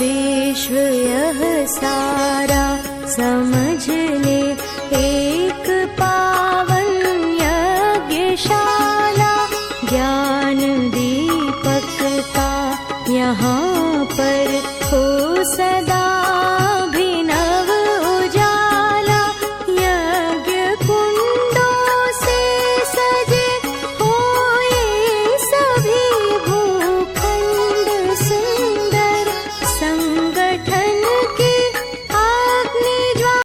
विश्व यह सारा समझ ले। एक पावन यज्ञशाला ज्ञान दीपक का यहाँ पर हो सदा। 在谈。